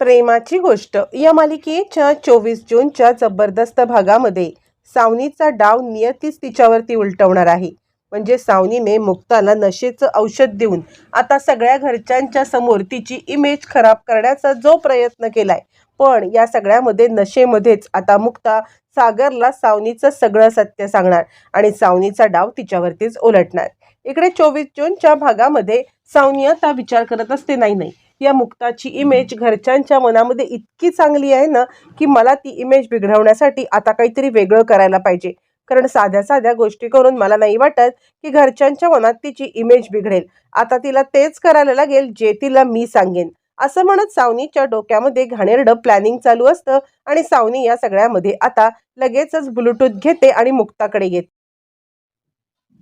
प्रेमाची गोष्ट. या मालिकेच्या चोवीस जूनच्या जबरदस्त भागामध्ये सावनीचा डाव नियतीच तिच्यावरती उलटवणार आहे. म्हणजे सावनीने मुक्ताला नशेचं औषध देऊन आता सगळ्या घरच्यांच्या समोर तिची इमेज खराब करण्याचा जो प्रयत्न केलाय. पण या सगळ्यामध्ये नशेमध्येच आता मुक्ता सागरला सावनीचं सगळं सत्य सांगणार आणि सावनीचा डाव तिच्यावरतीच उलटणार. इकडे चोवीस जूनच्या भागामध्ये सावनी आता विचार करत असते नाही नाही या मुक्ताची इमेज घरच्यांच्या मनामध्ये इतकी चांगली आहे ना की मला ती इमेज बिघडवण्यासाठी आता काहीतरी वेगळं करायला पाहिजे. कारण साध्या साध्या गोष्टी करून मला नाही वाटत की घरच्यांच्या मनात तिची इमेज बिघडेल. आता तिला तेच करायला लागेल जे तिला मी सांगेन. असं म्हणत सावनीच्या डोक्यामध्ये घाणेरडं प्लॅनिंग चालू असतं आणि सावनी या सगळ्यामध्ये आता लगेचच ब्लूटूथ घेते आणि मुक्ताकडे येते.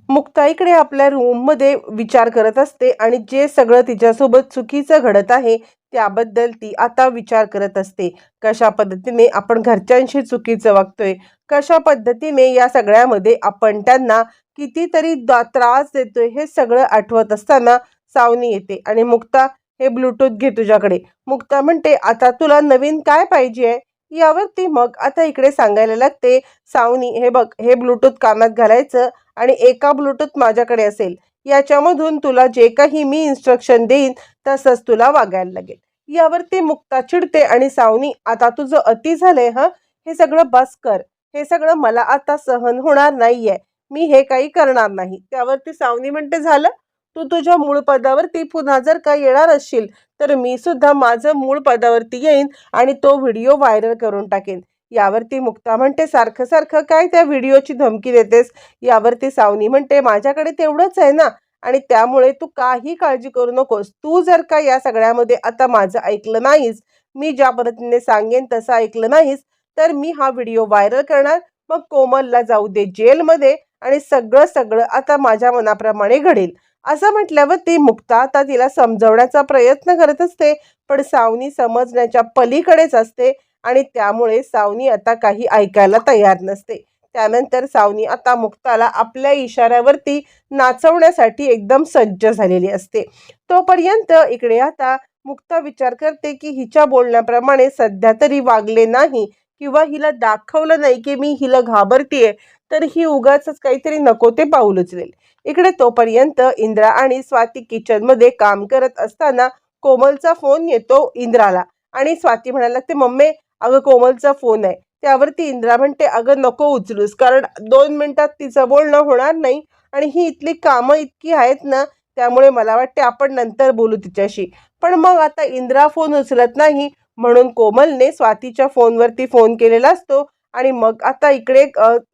मुक्ता इकडे आपल्या रूममध्ये विचार करत असते आणि जे सगळं तिच्यासोबत चुकीचं घडत आहे त्याबद्दल ती आता विचार करत असते. कशा पद्धतीने आपण घरच्यांशी चुकीचं वागतोय? कशा पद्धतीने या सगळ्यामध्ये आपण त्यांना कितीतरी दा- त्रास देतोय हे सगळं आठवत असताना सावनी येते आणि मुक्ता हे ब्लूटूथ घे तुझ्याकडे. मुक्ता म्हणते आता तुला नवीन काय पाहिजे आहे? यावरती मग आता इकडे सांगायला लागते सावनी हे बघ हे ब्लूटूथ कानात घालायचं आणि एका ब्लूटूथ माझ्याकडे असेल याच्यामधून तुला जे काही मी इन्स्ट्रक्शन देईन तसंच तुला वागायला लागेल. यावरती मुक्ता चिडते आणि सावनी आता तुझं अति झालंय हं? हे सगळं बस कर. हे सगळं मला आता सहन होणार नाहीये. मी हे काही करणार नाही. त्यावरती सावनी म्हणते झालं? तू तुझ्या मूळ पदावरती पुन्हा जर का येणार असशील तर मी सुद्धा माझं मूळ पदावरती येईन आणि तो व्हिडिओ व्हायरल करून टाकेन. यावरती मुक्ता म्हणते सारखं सारखं काय त्या व्हिडिओची धमकी देतेस? यावरती सावनी म्हणते माझ्याकडे तेवढंच आहे ना. आणि त्यामुळे तू काही काळजी करू नकोस. तू जर का या सगळ्यामध्ये आता माझं ऐकलं नाहीस मी ज्या पद्धतीने सांगेन तसं ऐकलं नाहीस तर मी हा व्हिडिओ व्हायरल करणार. मग कोमलला जाऊ दे जेलमध्ये आणि सगळं सगळं आता माझ्या मनाप्रमाणे घडेल. असं म्हटल्यावर ती मुक्ता आता तिला समजवण्याचा प्रयत्न करत असते पण सावनी समजण्याच्या पलीकडेच असते आणि त्यामुळे सावनी आता काही ऐकायला तयार नसते. त्यानंतर सावनी आता मुक्ताला आपल्या इशाऱ्यावरती नाचवण्यासाठी एकदम सज्ज झालेली असते. तोपर्यंत इकडे आता मुक्ता विचार करते की हिच्या बोलण्याप्रमाणे सध्या तरी वागले नाही किंवा हिला दाखवलं नाही की मी हिला घाबरतीये तर ही उगाच काहीतरी नको ते पाऊल उचलेल. इकडे तोपर्यंत इंद्रा आणि स्वाती किचनमध्ये काम करत असताना कोमलचा फोन येतो इंद्राला आणि स्वाती म्हणायला लागते मम्मी अगं कोमलचा फोन आहे. त्यावरती इंद्रा म्हणते अगं नको उचलूस कारण दोन मिनिटात तिचं बोलणं होणार नाही आणि ही इथली कामं इतकी आहेत ना त्यामुळे मला वाटते आपण नंतर बोलू तिच्याशी. पण मग आता इंद्रा फोन उचलत नाही म्हणून कोमलने स्वातीच्या फोनवरती फोन केलेला असतो. आणि मग आता इकडे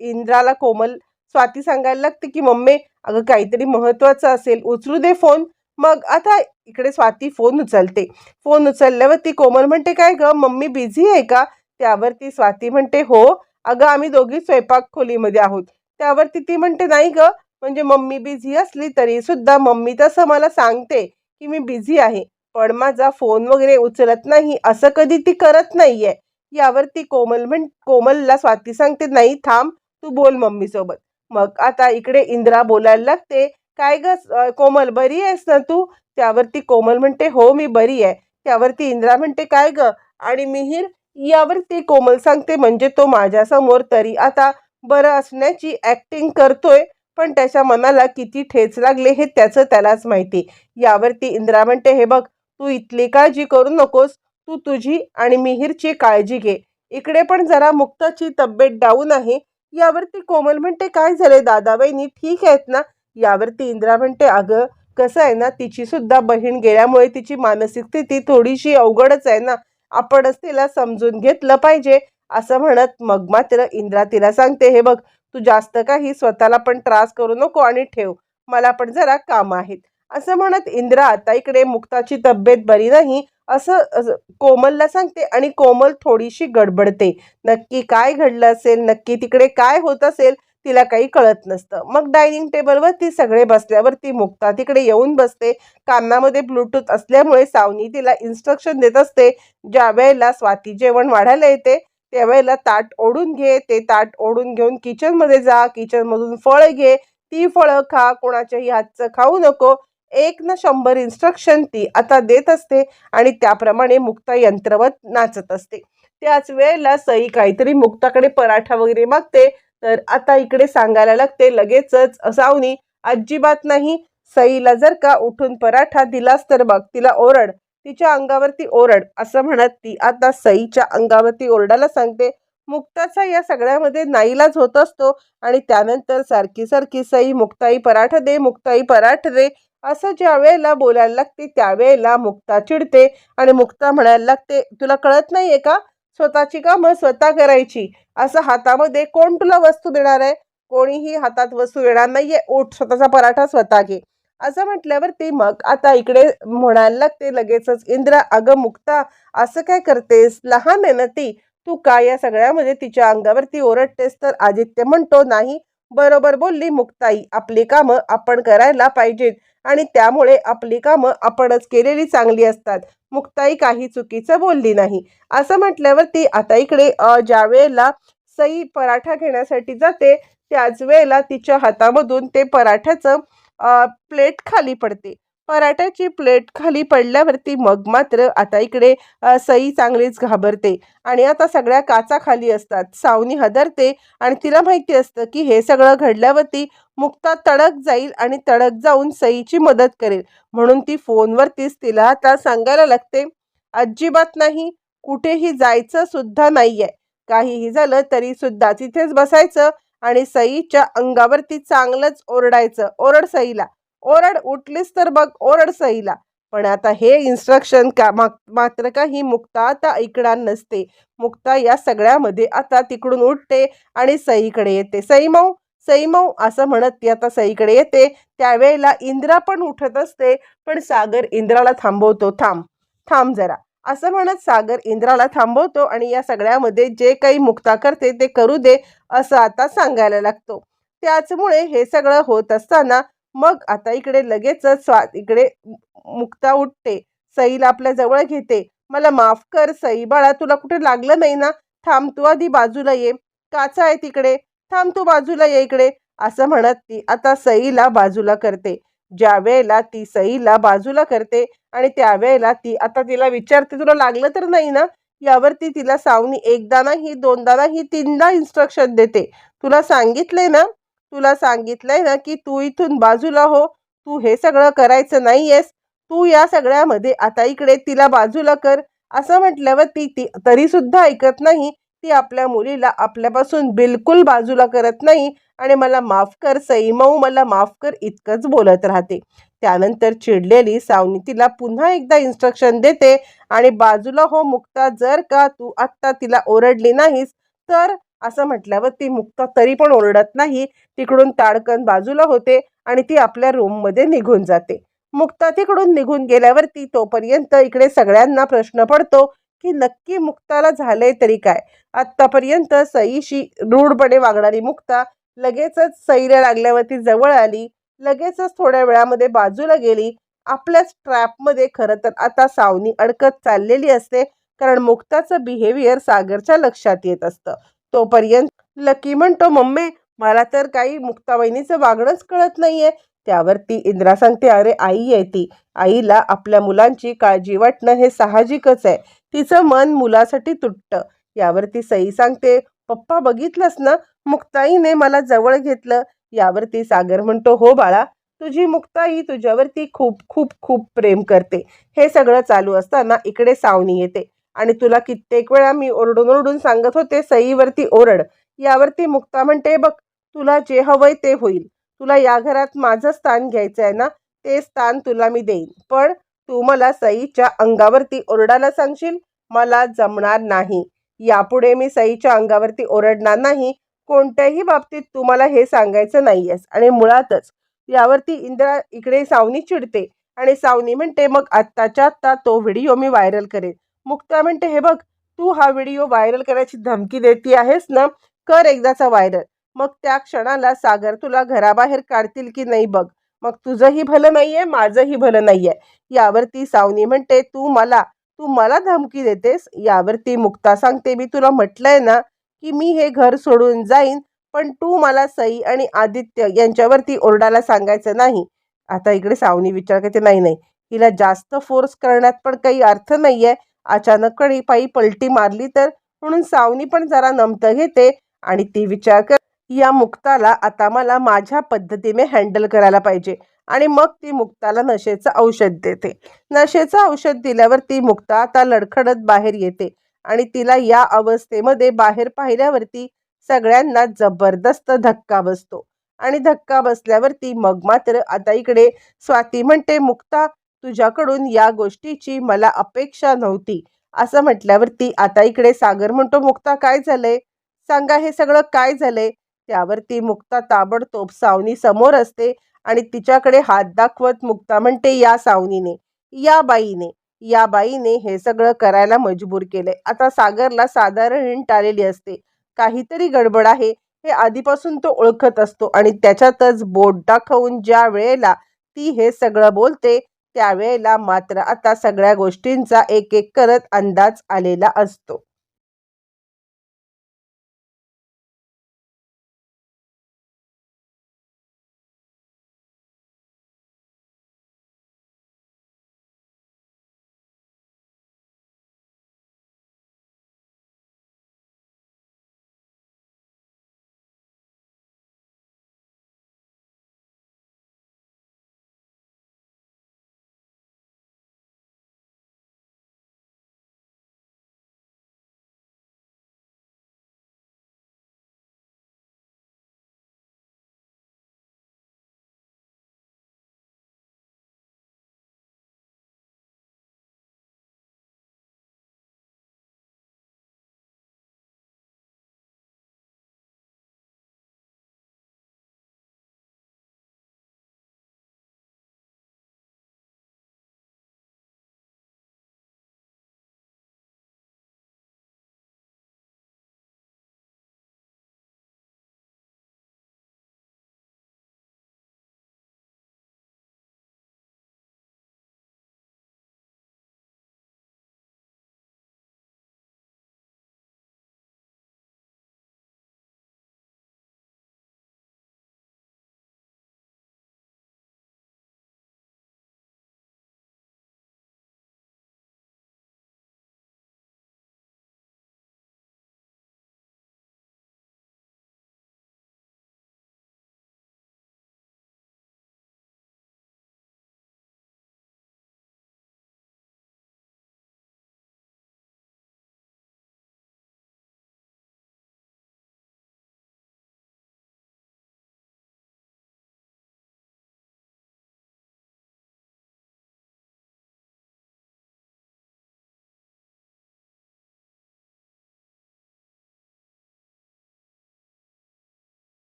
इंद्राला कोमल स्वाती सांगायला लागते की मम्मी अगं काहीतरी महत्त्वाचं असेल उचलू दे फोन. मग आता इकडे स्वाती फोन उचलते. फोन उचलल्यावरती कोमल म्हणते काय ग मम्मी बिझी आहे का? त्यावरती स्वाती म्हणते हो अगं आम्ही दोघी स्वयंपाक खोलीमध्ये आहोत. त्यावरती ती म्हणते नाही ग म्हणजे मम्मी बिझी असली तरी सुद्धा मम्मी तसं मला सांगते की मी बिझी आहे. पण माझा फोन वगैरे उचलत नाही असं कधी ती करत नाहीये. यावरती कोमल म्हण कोमलला स्वाती सांगते नाही थांब तू बोल मम्मी सोबत मग आता इकडे इंद्रा बोलायला लागते काय ग कोमल बरी आहेस ना तू? त्यावरती कोमल म्हणते हो मी बरी आहे. त्यावरती इंद्रा म्हणते काय ग? आणि मिहीर यावरती कोमल सांगते म्हणजे तो माझ्यासमोर तरी आता बरं असण्याची ॲक्टिंग करतोय पण त्याच्या मनाला किती ठेच लागले हे त्याचं त्यालाच माहिती. यावरती इंद्रा म्हणते हे बघ तू इथली काळजी करू नकोस. तू तुझी आणि मिहीरची काळजी घे. इकडे पण जरा मुक्ताची तब्येत डाऊन आहे. यावरती कोमल म्हणते काय झाले दादा बहिणी ठीक आहेत ना? यावरती इंद्रा म्हणते अगं कसं आहे ना तिची सुद्धा बहीण गेल्यामुळे तिची मानसिक स्थिती थोडीशी अवघडच आहे ना. आपणच तिला समजून घेतलं पाहिजे. असं म्हणत मग मात्र इंद्रा तिला सांगते हे बघ तू जास्त काही स्वतःला पण त्रास करू नको आणि ठेव. मला पण जरा काम आहेत. असं म्हणत इंद्रा आता इकडे मुक्ताची तब्येत बरी नाही असं कोमलला सांगते आणि कोमल थोडीशी गडबडते. नक्की काय घडलं असेल नक्की तिकडे काय होत असेल तिला काही कळत नसतं. मग डायनिंग टेबलवर ती सगळे बसल्यावर ती मुक्ता तिकडे येऊन बसते. कानामध्ये ब्लूटूथ असल्यामुळे सावनी तिला इन्स्ट्रक्शन देत असते. ज्या वेळेला स्वाती जेवण वाढायला येते त्यावेळेला ताट ओढून घे. ते ताट ओढून घेऊन किचनमध्ये जा. किचनमधून फळं घे. ती फळं खा. कोणाच्याही हातचं खाऊ नको. एक ना शंभर इन्स्ट्रक्शन ती आता देत असते आणि त्याप्रमाणे मुक्ता यंत्रवत नाचत असते. त्याच वेळेला सई काहीतरी मुक्ताकडे पराठा वगैरे मागते तर आता इकडे सांगायला लागते लगेचच सावनी अजिबात नाही. सईला जर का उठून पराठा दिलास तर बघ तिला ओरड. तिच्या अंगावरती ओरड असं म्हणत ती आता सईच्या अंगावरती ओरडायला सांगते. मुक्ताचा या सगळ्यामध्ये नाईलाज होत असतो आणि त्यानंतर सारखी सारखी सई मुक्ताई पराठा दे मुक्ताई पराठा दे. असं ज्या वेळेला बोलायला लागते त्यावेळेला मुक्ता चिडते आणि मुक्ता म्हणायला लागते तुला कळत नाहीये का? स्वतःची कामं स्वतः करायची. असं हातामध्ये कोण तुला वस्तू देणार आहे? कोणीही हातात वस्तू देणार नाहीये. ओठ स्वतःचा पराठा स्वतः घे. असं म्हटल्यावरती मग आता इकडे म्हणायला लागते लगेचच इंद्रा अगं मुक्ता असं काय करतेस? लहान आहे ना ती. तू काय या सगळ्यामध्ये तिच्या अंगावरती ओरडतेस तर आदित्य म्हणतो नाही. बरोबर बोलली मुक्ताई. आपली कामं आपण करायला पाहिजेत. आणि त्यामुळे आपली कामं आपणच केलेली चांगली असतात. मुक्ताई काही चुकीचं बोलली नाही. असं म्हटल्यावरती आता इकडे ज्या वेळेला सई पराठा घेण्यासाठी जाते त्याच वेळेला तिच्या हातामधून ते पराठ्याचं प्लेट खाली पडते. पराठ्याची प्लेट खाली पडल्यावरती मग मात्र आता इकडे सई चांगलीच घाबरते. आणि आता सगळ्या काचा खाली असतात. सावनी हदरते आणि तिला माहिती असतं की हे सगळं घडल्यावरती मुक्ता तडक जाईल आणि तडक जाऊन सईची मदत करेल. म्हणून ती फोनवरतीच तिला आता सांगायला लागते अजिबात नाही कुठेही जायचं सुद्धा नाहीये. काहीही झालं तरी सुद्धा तिथेच बसायचं आणि सईच्या अंगावरती चांगलंच ओरडायचं. ओरड सईला. ओरड उठलीस तर बघ ओरड सईला. पण आता हे इन्स्ट्रक्शन का मा मात्र काही मुक्ता आता ऐकणार नसते. मुक्ता या सगळ्यामध्ये आता तिकडून उठते आणि सईकडे येते. सई माऊ असं म्हणत ती आता सईकडे येते. त्यावेळेला इंद्रा पण उठत असते पण सागर इंद्राला थांबवतो. थांब थांब जरा. असं म्हणत सागर इंद्राला थांबवतो आणि या सगळ्यामध्ये जे काही मुक्ता करते ते करू दे असं आता सांगायला लागतो. त्याचमुळे हे सगळं होत असताना मग आता इकडे लगेचच स्वा इकडे मुक्ता उठते. सईला आपल्या जवळ घेते. मला माफ कर सई बाळा तुला कुठे लागलं नाही ना? थांब तू आधी बाजूला ये. काचा आहे तिकडे. थांब तू बाजूला ये इकडे. असं म्हणत ती आता सईला बाजूला करते. ज्या वेळेला ती सईला बाजूला करते आणि त्यावेळेला ती आता तिला विचारते तुला लागलं तर नाही ना? यावरती तिला सावनी एकदा नाही दोनदा नाही तीनदा इन्स्ट्रक्शन देते. तुला सांगितले ना? तुला सांगितलंय ना की तू इथून बाजूला हो. तू हे सगळं करायचं नाहीयेस. तू या सगळ्यामध्ये आता इकडे तिला बाजूला कर. असं म्हटल्यावर ती ती तरी सुद्धा ऐकत नाही. ती आपल्या मुलीला आपल्यापासून बिलकुल बाजूला करत नाही. आणि मला माफ कर सई मऊ मला माफ कर इतकंच बोलत राहते. त्यानंतर चिडलेली सावनी तिला पुन्हा एकदा इन्स्ट्रक्शन देते. आणि बाजूला हो मुक्ता जर का तू आत्ता तिला ओरडली नाहीस तर असं म्हटल्यावर ती मुक्ता तरी पण ओरडत नाही. तिकडून ताडकन बाजूला होते आणि ती आपल्या रूममध्ये निघून जाते. मुक्ता तिकडून निघून गेल्यावरती तोपर्यंत इकडे सगळ्यांना प्रश्न पडतो की नक्की मुक्ताला झालंय तरी काय? आत्तापर्यंत सईशी रूढपणे वागणारी मुक्ता लगेचच सईला लागल्यावरती जवळ आली. लगेचच थोड्या वेळामध्ये बाजूला गेली. आपल्याच ट्रॅपमध्ये खरं तर आता सावनी अडकत चाललेली असते कारण मुक्ताचं बिहेवियर सागरच्या लक्षात येत असतं. तोपर्यंत लकी म्हणतो मम्मी मला तर काही मुक्ताबाईनीचं वागणंच कळत नाहीये. त्यावरती इंद्रा सांगते अरे आई आहे ती. आईला आपल्या मुलांची काळजी वाटणं हे साहजिकच आहे. तिचं मन मुलासाठी तुटतं. यावरती सई सांगते पप्पा बघितलंस ना? मुक्ताईने मला जवळ घेतलं. यावरती सागर म्हणतो हो बाळा तुझी मुक्ताई तुझ्यावरती खूप खूप खूप प्रेम करते. हे सगळं चालू असताना इकडे सावनी येते. आणि तुला कित्येक वेळा मी ओरडून ओरडून सांगत होते सईवरती ओरड. यावरती मुक्ता म्हणते बघ तुला जे हवंय ते होईल. तुला या घरात माझं स्थान घ्यायचं आहे ना ते स्थान तुला मी देईन. पण तू मला सईच्या अंगावरती ओरडायला सांगशील? मला जमणार नाही. यापुढे मी सईच्या अंगावरती ओरडणार नाही. कोणत्याही बाबतीत तू मला हे सांगायचं नाहीयेस. आणि मुळातच यावरती इंद्रा इकडे सावनी चिडते. आणि सावनी म्हणते मग आत्ताच्या आत्ता तो व्हिडिओ मी व्हायरल करेन. मुक्ता म्हणते हे बघ तू हा व्हिडिओ व्हायरल करायची धमकी देते आहेस ना कर एकदाचा व्हायरल. मग त्या क्षणाला सागर तुला घराबाहेर काढतील की नाही बघ. मग तुझंही भलं नाहीये माझंही भलं नाहीये. यावरती सावनी म्हणते तू मला तू मला धमकी देतेस? यावरती मुक्ता सांगते मी तुला म्हटलंय ना की मी हे घर सोडून जाईन पण तू मला सई आणि आदित्य यांच्यावरती ओरडायला सांगायचं नाही. आता इकडे सावनी विचार करते नाही नाही हिला जास्त फोर्स करण्यात पण काही अर्थ नाही आहे अचानकपणे पायी पलटी मारली तर म्हणून सावनी पण जरा नमतं घेते आणि ती विचार कर या मुक्ताला आता मला माझ्या पद्धतीने हँडल करायला पाहिजे. आणि मग ती मुक्ताला नशेचं औषध देते. नशेचं औषध दिल्यावर ती मुक्ता आता लडखडत बाहेर येते आणि तिला या अवस्थेमध्ये बाहेर पाहिल्यावरती सगळ्यांना जबरदस्त धक्का बसतो. आणि धक्का बसल्यावरती मग मात्र आता इकडे स्वाती म्हणते मुक्ता तुझ्याकडून या गोष्टीची मला अपेक्षा नव्हती. असं म्हटल्यावरती आता इकडे सागर म्हणतो मुक्ता काय झालंय? सांगा हे सगळं काय झालंय? त्यावरती मुक्ता ताबडतोब सावनी समोर असते आणि तिच्याकडे हात दाखवत मुक्ता म्हणते या सावनीने या बाईने या बाईने हे सगळं करायला मजबूर केलंय. आता सागरला साधारण हिंट आलेली असते. काहीतरी गडबड आहे. हे आधीपासून तो ओळखत असतो आणि त्याच्यातच बोट दाखवून ज्या वेळेला ती हे सगळं बोलते त्यावेळेला मात्र आता सगळ्या गोष्टींचा एक एक करत अंदाज आलेला असतो.